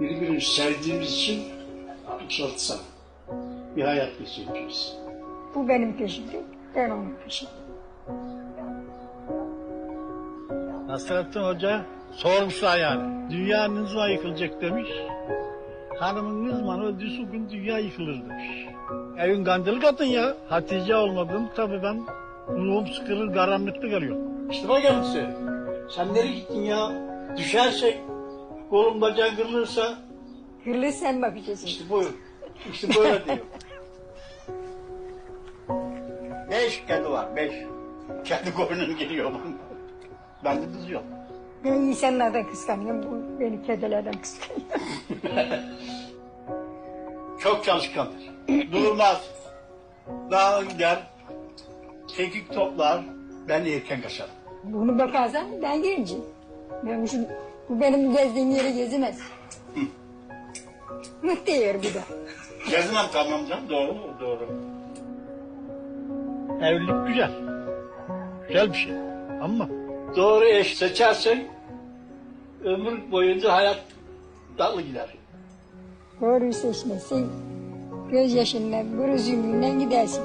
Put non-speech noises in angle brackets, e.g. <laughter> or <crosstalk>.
Bunu sevdiğimiz için atlatsam bir hayat geçireceğiz. Bu benim peşimde, ben onun peşinde. Nasrettin Hoca sormuşlar yani. Dünya ne zaman yıkılacak demiş. Hanımın ne zaman öldüyse gün dünya yıkılır demiş. Evin kandili kadın ya. Hatice olmadım tabii ben ruhum sıkılır karanlıkta kalıyor. İşte bak kendisi. Sen nereye gittin ya? Düşersek, kolun bacağın kırılırsa Hırlı sen bakacaksın. işte buyur. İşte böyle diyor. beş kedi var, beş. Kendi koynunu geliyor. ben de kızıyorum. Ben insanlardan kıskanıyorum, bu beni kedilerden kıskanıyor. <laughs> Çok çalışkandır. Durmaz. Dağa gider. Kekik toplar. Ben de erken kaçarım. Bunu bakarsan ben gencim. Ben şu, benim gezdiğim yere gezemez. Mıh diyor bir de. Gezmem tamam canım. Doğru mu? Doğru. Evlilik güzel. Güzel bir şey. Ama Doğru eş seçersen ömür boyunca hayat tatlı gider. Seçmezsen gözyaşından, göz yumruğundan gidersin.